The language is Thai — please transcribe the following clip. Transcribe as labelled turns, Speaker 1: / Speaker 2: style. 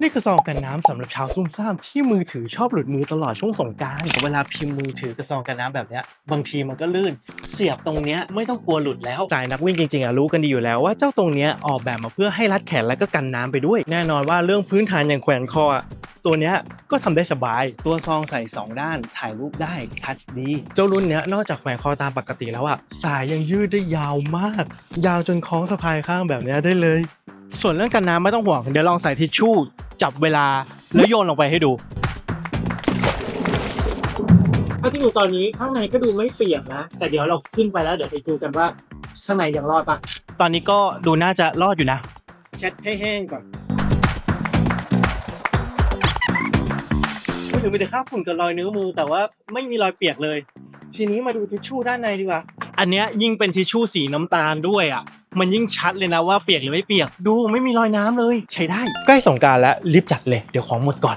Speaker 1: นี่คือซองกันน้ำสำหรับชาวซุ่มซ่ามที่มือถือชอบหลุดมือตลอดช่วงสงการเวลาพิมพ์มือถือกับซองกันน้ำแบบนี้บางทีมันก็ลื่น เสียบตรงเนี้ยไม่ต้องกลัวหลุดแล้วสายนักวิ่งจริงๆอะรู้กันดีอยู่แล้วว่าเจ้าตรงเนี้ยออกแบบมาเพื่อให้รัดแขนและก็กันน้ำไปด้วย แน่นอนว่าเรื่องพื้นฐานอย่างแขวนคอตัวเนี้ยก็ทำได้สบาย ตัวซองใส่สองด้าน ถ่ายรูปได้ทัชดี เจ้ารุ่นเนี้ยนอกจากแขวนคอตามปกติแล้วอะสายยังยืดได้ยาวมาก ยาวจนคล้องสะพายข้างแบบเนี้ยได้เลย ส่วนเรื่องกันน้ำไม่ต้องห่วงเดี๋ยวลองใส่ทิชชู่ จับเวลาแล้วโยนลงไปให้ดู ถ้าที่อยู่ตอนนี้ข้างในก็ดูไม่เปียกนะแต่เดี๋ยวเราขึ้นไปแล้วเดี๋ยวไปดูกันว่าข้างในยังรอดปะตอนนี้ก็ดูน่าจะรอดอยู่นะเช็ดให้แห้งก่อนพูดถึงมีแต่ค่าฝุ่นกับรอยนิ้วมือ แต่ว่าไม่มีรอยเปียกเลย ทีนี้มาดูทิชชู่ด้านในดีกว่า อันเนี้ยยิ่งเป็นทิชชู่สีน้ำตาลด้วยอะมันยิ่งชัดเลยนะว่าเปียกหรือไม่เปียกดูไม่มีรอยน้ำเลยใช้ได้ ใกล้สงกรารแล้วรีบจัดเลยเดี๋ยวของหมดก่อน